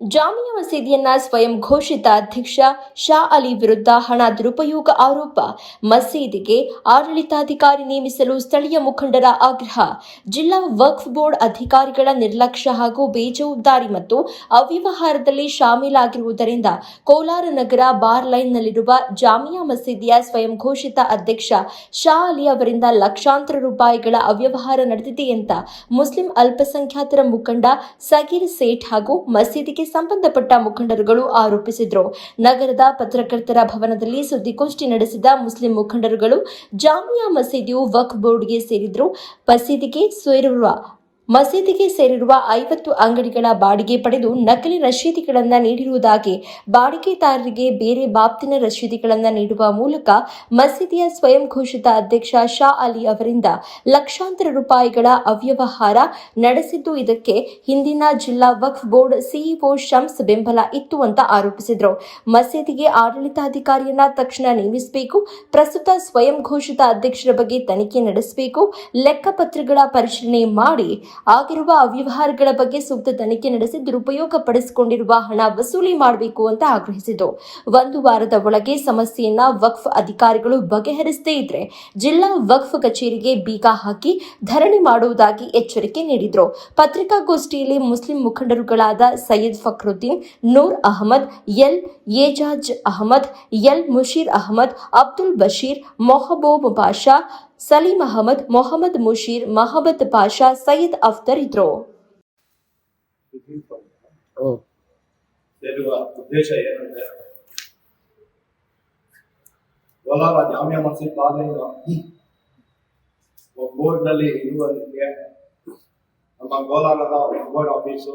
ಜಾಮಿಯಾ ಮಸೀದಿಯನ್ನ ಸ್ವಯಂ ಘೋಷಿತ ಅಧ್ಯಕ್ಷ ಶಾ ಅಲಿ ವಿರುದ್ಧ ಹಣ ದುರುಪಯೋಗ ಆರೋಪ. ಮಸೀದಿಗೆ ಆಡಳಿತಾಧಿಕಾರಿ ನೇಮಿಸಲು ಸ್ಥಳೀಯ ಮುಖಂಡರ ಆಗ್ರಹ. ಜಿಲ್ಲಾ ವಕ್ಫ್ ಬೋರ್ಡ್ ಅಧಿಕಾರಿಗಳ ನಿರ್ಲಕ್ಷ್ಯ ಹಾಗೂ ಬೇಜವಾಬ್ದಾರಿ ಮತ್ತು ಅವ್ಯವಹಾರದಲ್ಲಿ ಶಾಮೀಲಾಗಿರುವುದರಿಂದ ಕೋಲಾರ ನಗರ ಬಾರ್ ಲೈನ್ನಲ್ಲಿರುವ ಜಾಮಿಯಾ ಮಸೀದಿಯ ಸ್ವಯಂ ಘೋಷಿತ ಅಧ್ಯಕ್ಷ ಶಾ ಅಲಿ ಅವರಿಂದ ಲಕ್ಷಾಂತರ ರೂಪಾಯಿಗಳ ಅವ್ಯವಹಾರ ನಡೆದಿದೆ ಅಂತ ಮುಸ್ಲಿಂ ಅಲ್ಪಸಂಖ್ಯಾತರ ಮುಖಂಡ ಸಗೀರ್ ಸೇಠ್ ಹಾಗೂ ಮಸೀದಿಗೆ ಸಂಬಂಧಪಟ್ಟ ಮುಖಂಡರುಗಳು ಆರೋಪಿಸಿದರು. ನಗರದ ಪತ್ರಕರ್ತರ ಭವನದಲ್ಲಿ ಸುದ್ದಿಗೋಷ್ಠಿ ನಡೆಸಿದ ಮುಸ್ಲಿಂ ಮುಖಂಡರುಗಳು ಜಾಮಿಯಾ ಮಸೀದಿಯು ವಕ್ ಬೋರ್ಡ್ಗೆ ಸೇರಿದ್ರು. ಮಸೀದಿಗೆ ಸೇರಿರುವ ಮಸೀದಿಗೆ ಸೇರಿರುವ ಐವತ್ತು ಅಂಗಡಿಗಳ ಬಾಡಿಗೆ ಪಡೆದು ನಕಲಿ ರಶೀದಿಗಳನ್ನು ನೀಡಿರುವುದಾಗಿ ಬಾಡಿಗೆದಾರರಿಗೆ ಬೇರೆ ಬಾಬ್ತಿನ ರಶೀದಿಗಳನ್ನು ನೀಡುವ ಮೂಲಕ ಮಸೀದಿಯ ಸ್ವಯಂ ಘೋಷಿತ ಅಧ್ಯಕ್ಷ ಶಾ ಅಲಿ ಅವರಿಂದ ಲಕ್ಷಾಂತರ ರೂಪಾಯಿಗಳ ಅವ್ಯವಹಾರ ನಡೆಸಿದ್ದು ಇದಕ್ಕೆ ಹಿಂದಿನ ಜಿಲ್ಲಾ ವಕ್ಫ್ ಬೋರ್ಡ್ ಸಿಇಒ ಶಮ್ಸ್ ಬೆಂಬಲ ಇತ್ತು ಅಂತ ಆರೋಪಿಸಿದರು. ಮಸೀದಿಗೆ ಆಡಳಿತಾಧಿಕಾರಿಯನ್ನ ತಕ್ಷಣ ನೇಮಿಸಬೇಕು, ಪ್ರಸ್ತುತ ಸ್ವಯಂ ಘೋಷಿತ ಅಧ್ಯಕ್ಷರ ಬಗ್ಗೆ ತನಿಖೆ ನಡೆಸಬೇಕು, ಲೆಕ್ಕಪತ್ರಗಳ ಪರಿಶೀಲನೆ ಮಾಡಿ ಆಗಿರುವ ಅವ್ಯವಹಾರಗಳ ಬಗ್ಗೆ ಸೂಕ್ತ ತನಿಖೆ ನಡೆಸಿ ದುರುಪಯೋಗ ಪಡಿಸಿಕೊಂಡಿರುವ ಹಣ ವಸೂಲಿ ಮಾಡಬೇಕು ಅಂತ ಆಗ್ರಹಿಸಿದರು ಒಂದು ವಾರದ ಒಳಗೆ ಸಮಸ್ಯೆಯನ್ನ ವಕ್ಫ್ ಅಧಿಕಾರಿಗಳು ಬಗೆಹರಿಸದೇ ಇದ್ರೆ ಜಿಲ್ಲಾ ವಕ್ಫ್ ಕಚೇರಿಗೆ ಬೀಗ ಹಾಕಿ ಧರಣಿ ಮಾಡುವುದಾಗಿ ಎಚ್ಚರಿಕೆ ನೀಡಿದರು. ಪತ್ರಿಕಾಗೋಷ್ಠಿಯಲ್ಲಿ ಮುಸ್ಲಿಂ ಮುಖಂಡರುಗಳಾದ ಸೈಯದ್ ಫಕ್ರುದ್ದೀನ್, ನೂರ್ ಅಹಮದ್, ಎಲ್ ಏಜಾಜ್ ಅಹಮದ್, ಎಲ್ ಮುಷೀರ್ ಅಹಮದ್, ಅಬ್ದುಲ್ ಬಶೀರ್, ಮೊಹಬೂಬ್ ಬಾಷಾ ಸಲೀಂ ಅಹಮದ್ ಮೊಹಮ್ಮದ್ ಮುಷೀರ್ ಮಹಬತ್ ಬಾಷಾ ಸೈಯದ್ ಅಫ್ತರ್ ಇದ್ರು ಸೇರುವ ಉದ್ದೇಶ ಏನಂದ್ರೆ ಕೋಲಾರ ಜಾಮಿಯಾ ಮಸೀದ್ ಬಾಗಿಲಿಂದ ಬೋರ್ಡ್ನಲ್ಲಿ ಇರುವುದಕ್ಕೆ ನಮ್ಮ ಕೋಲಾರದ ಬೋರ್ಡ್ ಆಫೀಸು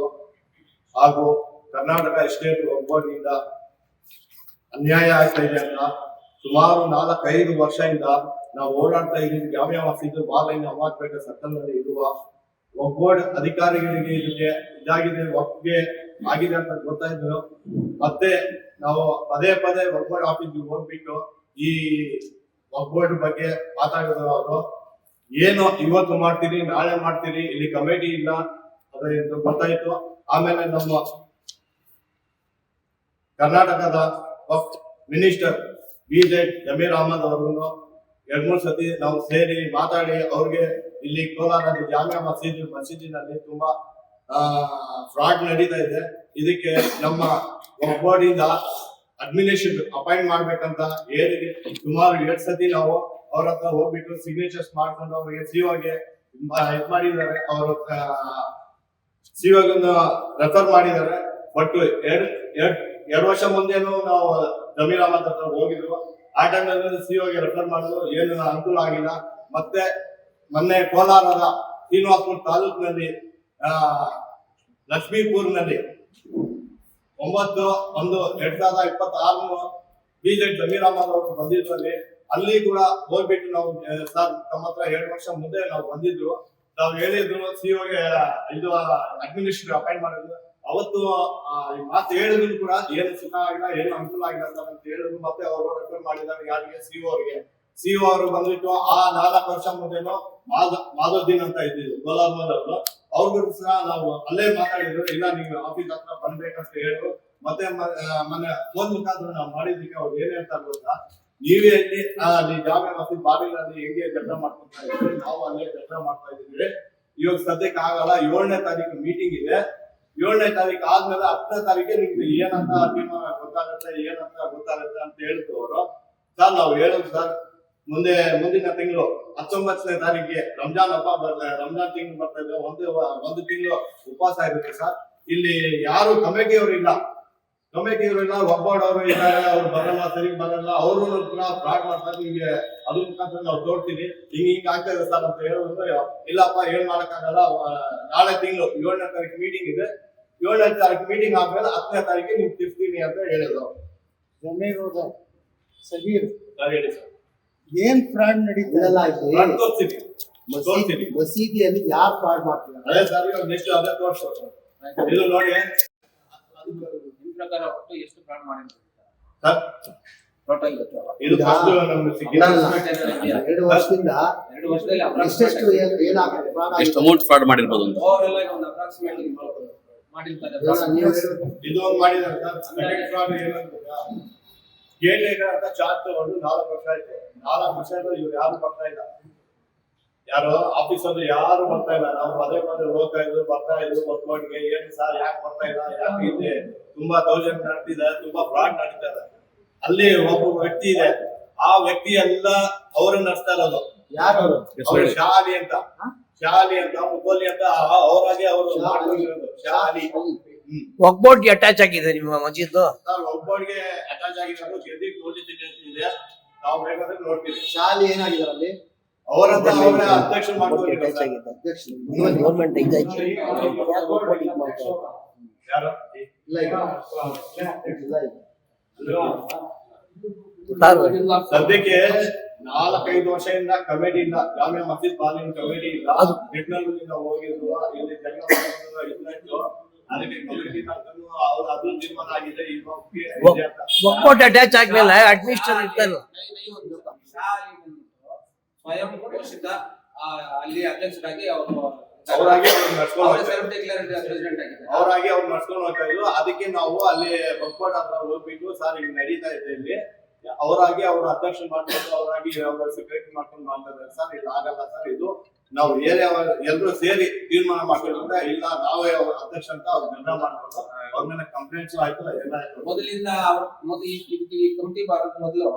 ಹಾಗೂ ಕರ್ನಾಟಕ ಎಸ್ಟೇಟ್ ಬೋರ್ಡ್ನಿಂದ ಅನ್ಯಾಯ ಆಗ್ತಾ ಇದೆ ಅಂತ ಸುಮಾರು ನಾಲ್ಕೈದು ವರ್ಷದಿಂದ ನಾವು ಓಡಾಡ್ತಾ ಇದ್ದೀವಿ. ಯಾವ ಮಸೀದ್ ಬಾಲೈನ್ ಅವಾಗಬೇಕು ಸರ್ಕಲ್ನಲ್ಲಿ ಇರುವ ಒಬ್ಬೋರ್ಡ್ ಅಧಿಕಾರಿಗಳಿಗೆ ಇಲ್ಲಿಗೆ ಇದಾಗಿದೆ, ಒಪ್ಪಿಗೆ ಆಗಿದೆ ಅಂತ ಗೊತ್ತಾಯ್ತು ಮತ್ತೆ ನಾವು ಪದೇ ಪದೇ ಒಬ್ಬೋರ್ಡ್ ಆಫೀಸ್ಗೆ ಹೋಗ್ಬಿಟ್ಟು ಈ ಒಬ್ಬೋರ್ಡ್ ಬಗ್ಗೆ ಮಾತಾಡಿದ್ರು ಅವರು. ಏನು ಇವತ್ತು ಮಾಡ್ತೀರಿ, ನಾಳೆ ಮಾಡ್ತೀರಿ, ಇಲ್ಲಿ ಕಮಿಟಿ ಇಲ್ಲ ಅದರಿಂದ ಗೊತ್ತಾಯ್ತು. ಆಮೇಲೆ ನಮ್ಮ ಕರ್ನಾಟಕದ minister B J Zameer Ahmed ಅವ್ರಿಗೂ ಎರಡ್ ಮೂರು ಸತಿ ನಾವು ಸೇರಿ ಮಾತಾಡಿ ಅವ್ರಿಗೆ ಇಲ್ಲಿ ಕೋಲಾರದಲ್ಲಿ ಜಾಮಿಯಾ ಮಸೀದಿ, ಮಸೀದಿನಲ್ಲಿ ತುಂಬಾ ಫ್ರಾಡ್ ನಡೀತಾ ಇದೆ. ಇದಕ್ಕೆ ನಮ್ಮ ಬೋರ್ಡಿಂದ ಅಡ್ಮಿನಿಸ್ಟ್ರೇಷನ್ ಅಪಾಯಿಂಟ್ ಮಾಡ್ಬೇಕಂತ ಹೇಳಿ ಸುಮಾರು ಎರಡ್ ಸತಿ ನಾವು ಅವ್ರ ಹತ್ರ ಹೋಗ್ಬಿಟ್ಟು ಸಿಗ್ನೇಚರ್ಸ್ ಮಾಡ್ಕೊಂಡು ಅವ್ರಿಗೆ ಸಿಒಗೆ ಹೆಲ್ಪ್ ಮಾಡಿದ್ದಾರೆ. ಅವರು ಸಿಒಗನ್ನ ರೆಫರ್ ಮಾಡಿದ್ದಾರೆ. ಬಟ್ ಎರಡ್ ಎರಡ್, ಎರಡು ವರ್ಷ ಮುಂದೆನೂ ನಾವು ಜಮೀರ್ ಅಹಮದ್ ಹತ್ರ ಹೋಗಿದ್ರು ಆ ಟೈಮ್ನಲ್ಲಿ ಸಿಒಗೆ ರೆಫರ್ ಮಾಡಿದ್ರು, ಏನು ಅನುಕೂಲ ಆಗಿಲ್ಲ. ಮತ್ತೆ ಮೊನ್ನೆ ಕೋಲಾರದ ಶ್ರೀನಿವಾಸಪುರ ತಾಲೂಕಿನಲ್ಲಿ ಲಕ್ಷ್ಮೀಪುರ್ನಲ್ಲಿ ಒಂಬತ್ತು, ಒಂದು, ಎರಡ್ ಸಾವಿರದ ಇಪ್ಪತ್ತಾರು ಬಿಜೆಪಿ ಜಮೀರ್ ಅಹಮದ್ ಅವರು ಬಂದಿದ್ರಲ್ಲಿ. ಅಲ್ಲಿ ಕೂಡ ಹೋಗ್ಬಿಟ್ಟು ನಾವು ಸರ್, ತಮ್ಮ ಹತ್ರ ಎರಡು ವರ್ಷ ಮುಂದೆ ನಾವು ಬಂದಿದ್ರು ನಾವು ಹೇಳಿದ್ರು ಸಿಒಗೆ ಇದು ಅಡ್ಮಿನಿಸ್ಟ್ರೇಟಿವ್ ಅಪಾಯಿಂಟ್ ಮಾಡಿದ್ರು. ಅವತ್ತು ಮಾತು ಹೇಳಿದ್ರು ಕೂಡ ಏನು ಸುಖ ಆಗಿಲ್ಲ, ಏನು ಅನುಕೂಲ ಆಗಿಲ್ಲ ಅಂತ ಹೇಳಿದ್ರು. ಮತ್ತೆ ಅವರು ರೆಫರ್ ಮಾಡಿದ್ದಾರೆ ಯಾರಿಗೆ? ಸಿಒ ಅವರಿಗೆ. ಸಿಒ ಅವರು ಬಂದ್ಬಿಟ್ಟು ಆ ನಾಲ್ಕು ವರ್ಷ ಮುಂದೆನೋ ಮಾದ ಮಾಧುದ್ದೀನ್ ಅಂತ ಇದ್ದಿದ್ದು ಮಾಧವ್ ಅವ್ರಿಗೂ ಸಹ ನಾವು ಅಲ್ಲೇ ಮಾತಾಡಿದ್ರು, ಇಲ್ಲ ನೀವು ಆಫೀಸ್ ಹತ್ರ ಬಂದ್ಬೇಕಂತ ಹೇಳಿದ್ರು. ಮತ್ತೆ ಮನೆ ಫೋನ್ ಮುಖಾಂತರ ನಾವು ಮಾಡಿದ್ದಕ್ಕೆ ಅವ್ರು ಏನ್ ಹೇಳ್ತಾರೆ ಗೊತ್ತಾ? ನೀವೇ ಅಲ್ಲಿ ಅಲ್ಲಿ ಜಾಬ್ ಮಸೀದ್ ಬಾಗಿಲಲ್ಲಿ ಹೆಂಗೆ ಜಗಳ ಮಾಡ್ಕೊತಾ ಇದ್ದೀವಿ ನಾವು ಅಲ್ಲೇ ಜಗಳ ಮಾಡ್ತಾ ಇದ್ದೀವಿ. ಇವಾಗ ಸದ್ಯಕ್ಕೆ ಆಗಲ್ಲ, ಏಳನೇ ತಾರೀಕು ಮೀಟಿಂಗ್ ಇದೆ. ಏಳನೇ ತಾರೀಕು ಆದ್ಮೇಲೆ ಹತ್ತನೇ ತಾರೀಕಿಗೆ ನಿಮ್ಗೆ ಏನಂತ ತೀರ್ಮಾನ ಗೊತ್ತಾಗುತ್ತೆ, ಏನಂತ ಗೊತ್ತಾಗುತ್ತೆ ಅಂತ ಹೇಳ್ತವ್ರು. ಸರ್, ನಾವು ಹೇಳೋದು ಸರ್, ಮುಂದೆ, ಮುಂದಿನ ತಿಂಗಳು ಹತ್ತೊಂಬತ್ತನೇ ತಾರೀಕಿಗೆ ರಂಜಾನ್ ಹಬ್ಬ ಬರ್ತಾ, ರಂಜಾನ್ ತಿಂಗಳು ಬರ್ತಾ ಒಂದು ಒಂದು ತಿಂಗಳು ಉಪವಾಸ ಇರುತ್ತೆ ಸರ್. ಇಲ್ಲಿ ಯಾರು ಕಮೇಕಿಯವರು ಇಲ್ಲ. ಕಮೇಕಿಯವರು ಇಲ್ಲ ಒಬ್ಬಡವರು ಇದ್ದಾರೆ, ಅವ್ರು ಬರಲ್ಲ ಸರಿ ಬರಲ್ಲ ಅವರು ಕೂಡ ಫ್ರಾಡ್ ಮಾಡ್ತಾರೆ, ನಿಮ್ಗೆ ಅದ್ರ ಮುಖಾಂತರ ನಾವು ತೋರ್ತೀವಿ ಹಿಂಗ್ ಹಿಂಗ್ ಆಗ್ತಾ ಇದೆ ಸರ್ ಅಂತ ಹೇಳುವಂತ ಇಲ್ಲಪ್ಪ, ಏನ್ ಮಾಡಕ್ಕಾಗಲ್ಲ ನಾಳೆ ತಿಂಗಳು ಏಳನೇ ತಾರೀಕು ಮೀಟಿಂಗ್ ಇದೆ. ಏಳನೇ ತಾರೀಕು ಮೀಟಿಂಗ್ ಆದ್ಮೇಲೆ ಹತ್ತನೇ ತಾರೀಖಿಗೆ ನೀವು ತಿರ್ತೀನಿ ಅಂತ ಹೇಳಿದ್ರು. ಜಮೀರ್ ಅವ್ರ ಸಗೀರ್ ಸರ್ ಹೇಳಿ ಸರ್? ಏನ್ ಫ್ರಾಡ್ ನಡೀತಾ ಇದೆಲ್ಲ ಆಯ್ತು ನಾನು ತೋರ್ಸ್ತೀನಿ. ತೋರ್ಸ್ತೀನಿ. ಮಸೀದಿಯಲ್ಲಿ ಯಾರು ಫ್ರಾಡ್ ಮಾಡ್ತಿದ್ದಾರೆ? ಅದೇ ಸರ್ ಇವಾಗ ನೆಕ್ಸ್ಟ್ ಅದೇ ಇದು ನೋಡಿ. ನಿಮ್ ಪ್ರಕಾರ ಒಟ್ಟು ಎಷ್ಟು ಫ್ರಾಡ್ ಮಾಡಿದ್ರು? ಸರ್ ಟೋಟಲ್ ಇದು ಫಸ್ಟ್ ನಮ್ಗೆ ಎರಡು ವರ್ಷದಿಂದ ಎರಡು ವರ್ಷದಲ್ಲಿ ಎಷ್ಟೆಷ್ಟು ಏನಾಗುತ್ತೆ? ಎಷ್ಟು ಅಮೌಂಟ್ ಫ್ರಾಡ್ ಮಾಡಿರ್ಬೋದು ಅಂತ. ಓವರ್ ಎಲ್ಲ ಒಂದು ಅಪ್ರಾಕ್ಸಿಮೇಟ್ಲಿ ಮಾಡಿರ್ತಾರೆ. ಎಲ್ಲ ಏನ್. ಇದು ಅಂತ ಚಾರ್ಜ್ ತಗೊಂಡು ನಾಲ್ಕು ವರ್ಷ ಆಯ್ತು. ನಾಲ್ಕು ವರ್ಷ ಆಯ್ತು ಇವ್ರು ಯಾರು ಬರ್ತಾ ಇಲ್ಲ. ಯಾರು? ಆಫೀಸರ್ ಯಾರು ಬರ್ತಾ ಇಲ್ಲ. ನಾವು ಪದೇ ಪದೇ ಹೋಗ್ತಾ ಇದ್ರು ಬರ್ತಾ ಇದ್ರು ಒಬ್ಬರಿಗೆ ಏನು ಸರ್? ಯಾಕೆ ಬರ್ತಾ ಇಲ್ಲ? ಯಾಕೆ ಇದೆ ತುಂಬಾ ದೌರ್ಜನ್ಯ ನಡೀತಿದೆ ತುಂಬಾ ಫ್ರಾಡ್ ನಡೀತದೆ ಅಲ್ಲಿ ಒಬ್ಬ ವ್ಯಕ್ತಿ ಇದೆ. ಆ ವ್ಯಕ್ತಿ ಎಲ್ಲ ಅವ್ರನ್ನ ನಡೆಸ್ತಾ ಇರೋದು. ಯಾರು ಅವರು ಶಾಲಿ ಅಂತ. ಶಾಲಿ ಅಂತ ಮುಗೋಲಿ ಅಂತ ಆ- ಅವರಾಗೆ ಅವರು ಶಾಲಿ. ಹ್ಮ್ ಒಗ್ಬೋರ್ಡ್ಗೆ ಅಟ್ಯಾಚ್ ಆಗಿದೆ ನಿಮ್ಮ ಮಜೀದ್? ಸರ್ಗೆ ಅಟ್ಯಾಚ್ ಆಗಿರೋದು ಗೆದ್ದಿ ನೋಡಿದ್ದೀನಿ ಇದೆ ನಾವು ಬೇಕಾದ್ರೆ ನೋಡ್ತೀವಿ. ಶಾಲಿ ಏನಾಗಿದ್ದಾರೆ ಅಲ್ಲಿ? ಅವರಂತ ಅವರ ಅಧ್ಯಕ್ಷ ಮಾಡ್ತಾರೆ ಯಾರು ಇಲ್ಲ ಇಲ್ಲ. ಸದ್ಯಕ್ಕೆ ನಾಲ್ಕೈದು ವರ್ಷದಿಂದ ಕಮಿಟಿ ಇಲ್ಲ ಜಾಮಿಯಾ ಮಸೀದ್ ಬಾಲಿನ ಕಮಿಟಿ ಇಲ್ಲ ಅದು- ನಾವು ಹೋಗಿದ್ರು ಇಲ್ಲಿ ಜಗಳ ಅದಕ್ಕೆ ಕಮಿಟಿ ಅವ್ರು ಅದು ತೀರ್ಮಾನ ಆಗಿದೆ ಈಗ ಇದೆ ಅಂತ. ಒಗ್ಬೋರ್ಡ್ ಅಟ್ಯಾಚ್ ಆಗ್ಮೇಲೆ ಅಡ್ಮಿನಿಸ್ಟ್ರೇಟರ್ ಇರ್ತಾರಲ್ಲ. ಸ್ವಯಂ ಘೋಷಿತ ಆ, ಅಲ್ಲಿ ಅಧ್ಯಕ್ಷರಾಗಿ ಅವರು ಅವರಾಗಿ ಅವ್ರು ನಡ್ಸ್ಕೊಂಡು ಹೋಗ್ತಾ ಇದ್ರು. ಅದಕ್ಕೆ ನಾವು ಅಲ್ಲಿ ಬಕ್ಕೋಡ್ ಹತ್ರ ಹೋಗ್ಬಿಟ್ಟು ಸರ್ ಈಗ ನಡೀತಾ ಇದೆ ಇಲ್ಲಿ. ಅವರಾಗಿ ಅವ್ರ ಅಧ್ಯಕ್ಷ ಮಾಡ್ಕೊಂಡು ಅವರಾಗಿ ಅವ್ರ ಸೆಕ್ರೆಟರಿ ಮಾಡ್ಕೊಂಡು ಮಾಡ್ತಾರೆ ಸರ್ ಇಲ್ಲ ಆಗಲ್ಲ ಸರ್ ಇದು ನಾವು ಏರಿಯಾ ಎಲ್ಲರೂ ಸೇರಿ ತೀರ್ಮಾನ ಮಾಡ್ಕೊಂಡ್ರೆ ಇಲ್ಲ ನಾವೇ ಅವ್ರ ಅಧ್ಯಕ್ಷ ಅಂತ ಅವ್ರ ನಿರ್ಣಯ ಮಾಡ್ಕೊಂಡು ಅವ್ರ ಮೇಲೆ ಕಂಪ್ಲೇಂಟ್ಸ್ ಆಯ್ತು ಎಲ್ಲ ಆಯ್ತು. ಮೊದಲಿಂದ ಅವ್ರು ಮೊದಲು ಈ- ಕಮಿಟಿ ಬರೋಕ್ ಮೊದಲು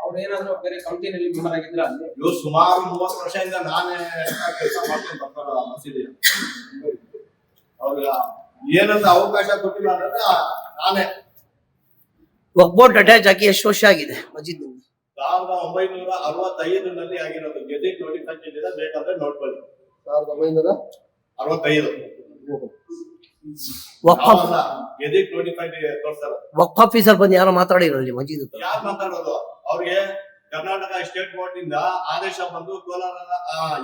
ಅವ್ರು ಏನಾದ್ರು ಬೇರೆ ಕಮಿಟಿನಲ್ಲಿ ಮೆಂಬರ್ ಆಗಿದ್ರೆ ಅಲ್ಲಿ? ಇವ್ರು ಸುಮಾರು ಮೂವತ್ತು ವರ್ಷದಿಂದ ನಾನೇ ಕೆಲಸ ಮಾಡ್ಕೊಂಡು ಬರ್ತಾರ ಮಸೀದಿ ಅವ್ರಿಗೆ ಏನಂತ ಅವಕಾಶ ಕೊಟ್ಟಿಲ್ಲ ಅಂದ್ರೆ ನಾನೇ ಒಗ್ಬೋರ್ಡ್ ಅಟ್ಯಾಚ್ ಆಗಿ ಎಷ್ಟು ವರ್ಷ ಆಗಿದೆ ಮಸ್ಜಿದ್ ಸಾವಿರದ ಒಂಬೈನೂರ ಅರವತ್ತೈದರಲ್ಲಿ ಆಗಿರೋದು. ಗೆಜೆಟ್ ನೋಟಿಫಿಕೇಶನ್ ಬೇಕಾದ್ರೆ ನೋಡ್ಕೊಳ್ಳಿ ಸಾವಿರದ ಒಂಬೈನೂರ ಅರವತ್ತೈದು. ವಕ್ಫ್ ಆಫೀಸರ್ ಬಂದು ಯಾರೋ ಮಾತಾಡಿರೋ ಅಲ್ಲಿ ಮಜೀದ್ ಹತ್ರ. ಯಾರು ಮಾತಾಡೋದು? ಅವ್ರಿಗೆ ಕರ್ನಾಟಕ ಸ್ಟೇಟ್ ಬೋರ್ಡ್ ಇಂದ ಆದೇಶ ಬಂದು ಕೋಲಾರದ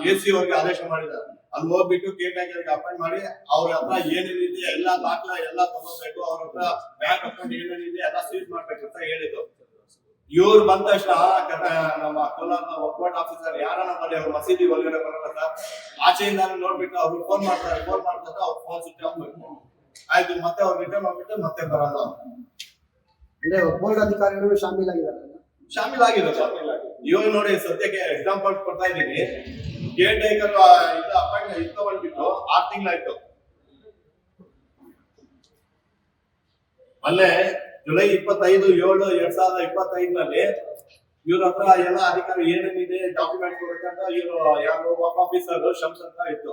ಎ ಸಿ ಅವ್ರಿಗೆ ಆದೇಶ ಮಾಡಿದ್ದಾರೆ. ಅಲ್ಲಿ ಹೋಗ್ಬಿಟ್ಟು ಕೇಟಾಗಿ ಅಪಾಯಿಂಟ್ ಮಾಡಿ ಅವ್ರ ಹತ್ರ ಏನೇನಿದೆ ಎಲ್ಲ ದಾಖಲ, ಎಲ್ಲ ತಗೋಬೇಕು, ಅವ್ರ ಹತ್ರ ಬ್ಯಾಂಕ್ ಅಕೌಂಟ್ ಏನೇನಿದೆ ಎಲ್ಲ ಸೀಸ್ ಮಾಡ್ಬೇಕು ಅಂತ ಹೇಳಿದ್ರು ಇವ್ರು ಬಂದ ತಕ್ಷಣ ನಮ್ಮ ಕೋಲಾರದ ಒಕ್ಕೂಟ ಆಫೀಸರ್ ಯಾರನ್ನ ಮಾಡಿ ಅವ್ರ ಮಸೀದಿ ಒಳಗಡೆ ಬರಲ್ಲ ಸರ್. ಆಚೆಯಿಂದ ನೋಡ್ಬಿಟ್ಟು ಅವ್ರು ಫೋನ್ ಮಾಡ್ತಾರೆ ಫೋನ್ ಮಾಡ್ತಾರೆ ಅವ್ರ ಫೋನ್ ಸ್ವಿಚ್ ಆಯ್ತು, ಮತ್ತೆ ಅವ್ರು ರಿಟರ್ನ್ ಮಾಡ್ಬಿಟ್ಟು ಮತ್ತೆ ಬರಲ್ಲ. ಅಂದ್ರೆ ಬೋರ್ಡ್ ಅಧಿಕಾರಿಗಳು ಶಾಮೀಲಾಗಿದ್ದಾರೆ. ಶಾಮಿಲ್ ಆಗಿರೋದು ಇವಾಗ ನೋಡಿ ಸದ್ಯಕ್ಕೆ ಎಕ್ಸಾಂಪಲ್ ಕೊಡ್ತಾ ಇದ್ದೀನಿ. ಕೇರ್ ಟೇಕರ್ ಇದು ಅಪಾಯಿಂಟ್ ಇದು ತಗೊಂಡ್ಬಿಟ್ಟು ಆರ್ ತಿಂಗಳಾಯ್ತು. ಮೊನ್ನೆ ಜುಲೈ ಇಪ್ಪತ್ತೈದು ಏಳು ಎರಡ್ ಸಾವಿರದ ಇಪ್ಪತ್ತೈದರಲ್ಲಿ ಇವ್ರ ಹತ್ರ ಎಲ್ಲ ಅಧಿಕಾರಿ ಏನೇನಿದೆ ಡಾಕ್ಯುಮೆಂಟ್ ಕೊಡಬೇಕಂತ ಇವರು ಯಾರು ವರ್ಕ್ ಆಫೀಸರ್ ಶಮ್ಸ್ ಅಂತ ಇತ್ತು.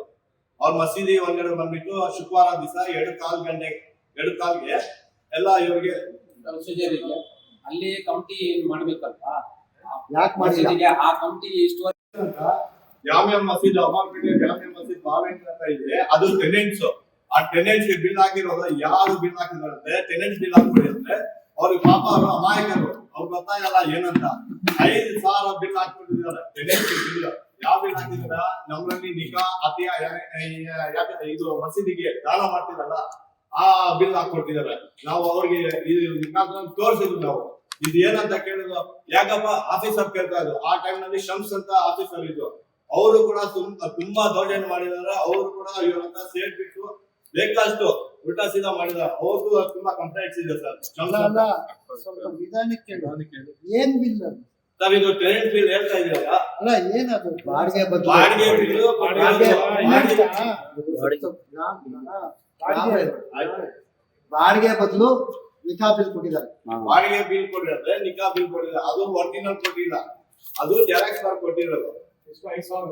ಅವ್ರ ಮಸೀದಿ ಒಳಗಡೆ ಬಂದ್ಬಿಟ್ಟು ಶುಕ್ರವಾರ ದಿವಸ ಎರಡು ಕಾಲ್ ಗಂಟೆ ಎರಡು ಕಾಲ್ಗೆ ಎಲ್ಲ ಇವ್ರಿಗೆ ಅಲ್ಲಿ ಕಮಿಟಿ ಮಾಡ್ಬೇಕಲ್ವಾ? ಯಾಕೆ ಮಾಡಿಲ್ಲ? ಮಸೀದಿಗೆ ಆ ಕಮಿಟಿ ಇಷ್ಟು ಅಂತ ಜಾಮಿಯಾ ಮಸೀದ್ ಅಮರ್ಪೇಟೆ ಜಾಮಿಯಾ ಮಸೀದ್ ಅಂತ ಇದೆ. ಅದು ಟೆನೆಂಟ್ಸ್ ಆ ಟೆನೆಂಟ್ಸ್ ಬಿಲ್ ಹಾಕಿರೋದು ಯಾರು ಬಿಲ್ ಹಾಕಿದಾರಂತೆ ಟೆನೆಂಟ್ಸ್ ಬಿಲ್ ಹಾಕ್ಬಿಡಿ ಅಂದ್ರೆ ಅವ್ರಿಗೆ ಪಾಪ ಅವರು ಅಮಾಯಕರು. ಅವ್ರು ಗೊತ್ತಾಗಲ್ಲ ಏನಂತ. ಐದು ಸಾವಿರ ಬಿಲ್ ಹಾಕ್ಬಿಟ್ಟಿದ್ದಾರೆ. ಟೆನೆಂಟ್ಸ್ ಬಿಲ್ ಯಾವ ಬಿಲ್ ಹಾಕಿದ್ರ ನಮ್ಮಲ್ಲಿ ನಿಗಾ ಅತಿಯ ಯಾಕೆ ಇದು ಮಸೀದಿಗೆ ದಾನ ಮಾಡ್ತಿರಲ್ಲ ಆ ಬಿಲ್ ಹಾಕೊಟ್ಟಿದ್ದಾರೆ ನಾವು ಅವ್ರಿಗೆ ಇದು ತೋರಿಸಿದ್ವಿ ನಾವು. ಇದು ಏನಂತ ಕೇಳಿದ್ರು ಯಾಕಪ್ಪ ಆಫೀಸರ್ ಕೇಳ್ತಾ ಇದ್ರು? ಆ ಟೈಮ್ನಲ್ಲಿ ಶಮ್ಸ್ ಅಂತ ಆಫೀಸರ್ ಇದ್ರು. ಅವರು ಕೂಡ ತುಂಬ ತುಂಬಾ ದೌರ್ಜನ್ಯ ಮಾಡಿದಾರೆ ಅವರು ಕೂಡ ಇವ್ರ ಸೇಟ್ ಸೇರ್ಬಿಟ್ಟು ಬೇಕಾಷ್ಟು ಉಲ್ಟಾ ಸೀದಾ ಮಾಡಿದಾರೆ ಅವ್ರಿಗೂ ತುಂಬಾ ಕಂಪ್ಲೇಂಟ್ಸ್ ಇದೆ ಸರ್. ಏನ್ ಬಿಲ್ ಸರ್ ಇದು ಬಿಲ್ ಹೇಳ್ತಾ ಇದೆಯಲ್ಲ ಅಲ್ಲ ಏನದು ಬಾಡಿಗೆ ಬದಲು ಬಾಡಿಗೆ ಬಿಲ್ ಬಾಡಿಗೆ ಬಾಡಿಗೆ ಬಾಡಿಗೆ ಬದಲು ನಿಖಾ ಬಿಲ್ ಕೊಟ್ಟಿದ್ದಾರೆ ಬಾಡಿಗೆ ಬಿಲ್ ಕೊಟ್ಟಿರುತ್ತೆ ನಿಕಾ ಬಿಲ್ ಕೊಟ್ಟಿಲ್ಲ ಅದು ಒರಿಜಿನಲ್ ಕೊಟ್ಟಿಲ್ಲ. ಅದು ಜೆರಾಕ್ಸ್ ಮಾರ್ಕ್ ಕೊಟ್ಟಿರೋದು. ಐದು ಸಾವಿರ.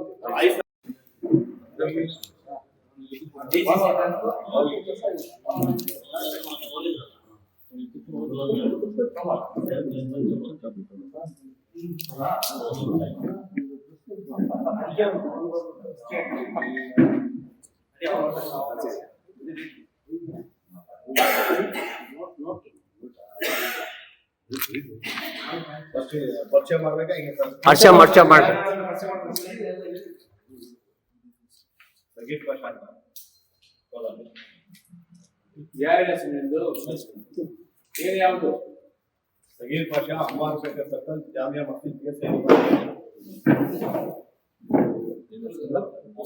ಪರಿಚಯ ಮಾಡ್ಬೇಕಾ ಹಿಂಗೆ ಸರ್? ಪರಿಚಯ ಪರಿಚಯ ಮಾಡಿ ಸಂಗೀತ್ ಭಾಷಾ ಅಂತ. ಕೋಲಾರ. ಯಾವ ನಿಮ್ದು ಏನ್ ಯಾವ್ದು ಸಂಗೀತ್ ಭಾಷಾ ಅಮ್ಮಾರ್ಪೇಟೆ ಸರ್ಕಲ್ ಜಾಮಿಯಾ ಮಸೀದ್ಗೆ ಸೇರಿ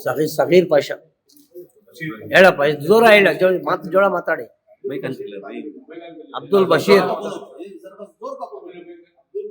ಸಗೀರ್ ಸಗೀರ್ ಪಾಷಾ ಹೇಳಪ್ಪ ಇದು ಜೋರ ಹೇಳ ಜೋ- ಮಾತು ಜೋಳ ಮಾತಾಡಿ ಅಬ್ದುಲ್ ಬಶೀರ್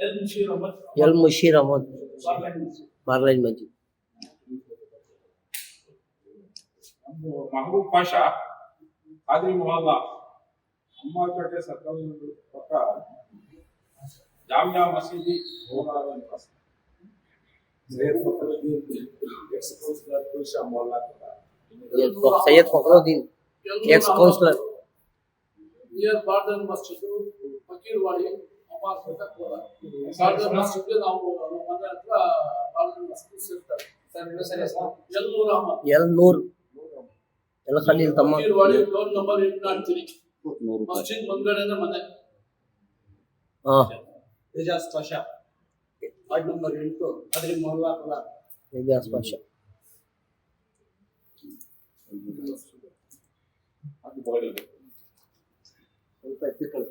এল মুশির আহমদ বার্লাইন মসজিদ మహబూబ్ పాషా ఆదిరి మొహల్లా అమ్మార్పేట సర్కల్ పక్క జామియా మసీది ఓనాలని ప్రశ్న Syed Fakruddin ex councillor near burden మస్జిద్ ఫకీర్వాడి ಎಲ್ ನೂರ್ ಎಲ್ಲ ಖಲೀಲ್ ತಮ್ಮ ಮಸ್ಜಿದ್ ಮುಂದ್ಗಡೆನೆ ಮನೆ. ಹಾ ಎಜಾಜ್ ಪಾಷಾ ವಾರ್ಡ್ ನಂಬರ್ ಎಂಟು ಅದ್ರಿ ಮೊಹಲ್ಲಾ ಕೋಲಾರ ಇಲಿಯಾಸ್ ಪಾಷಾ ಸ್ವಲ್ಪ ಎತ್ತಿಕೊಳ್ಳಿ.